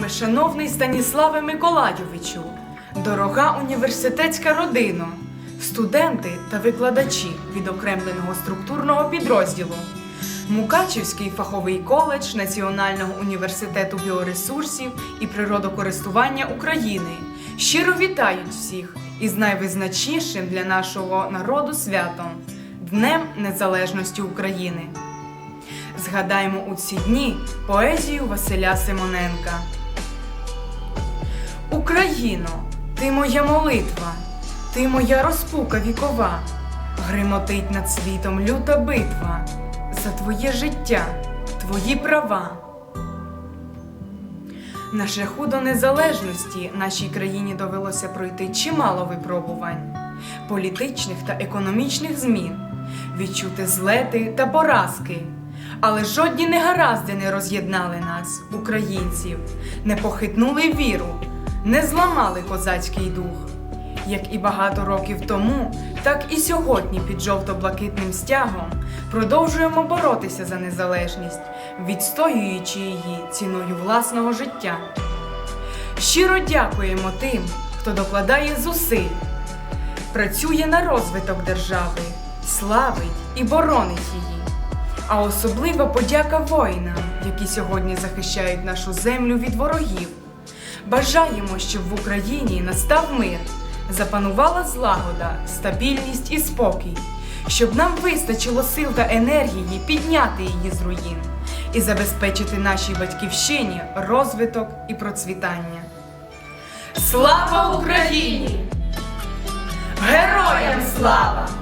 Вельмишановний Станіславе Миколайовичу, дорога університетська родина, студенти та викладачі відокремленого структурного підрозділу, Мукачівський фаховий коледж Національного університету біоресурсів і природокористування України щиро вітають всіх із найвизначнішим для нашого народу святом Днем Незалежності України. Згадаймо у ці дні поезію Василя Симоненка. Україно, ти моя молитва, ти моя розпука вікова, гримотить над світом люта битва за твоє життя, твої права. На шляху до незалежності нашій країні довелося пройти чимало випробувань, політичних та економічних змін, відчути злети та поразки. Але жодні негаразди не роз'єднали нас, українців, не похитнули віру, не зламали козацький дух. Як і багато років тому, так і сьогодні під жовто-блакитним стягом продовжуємо боротися за незалежність, відстоюючи її ціною власного життя. Щиро дякуємо тим, хто докладає зусиль, працює на розвиток держави, славить і боронить її. А особлива подяка воїнам, які сьогодні захищають нашу землю від ворогів. Бажаємо, щоб в Україні настав мир, запанувала злагода, стабільність і спокій, щоб нам вистачило сил та енергії підняти її з руїн і забезпечити нашій батьківщині розвиток і процвітання. Слава Україні! Героям слава!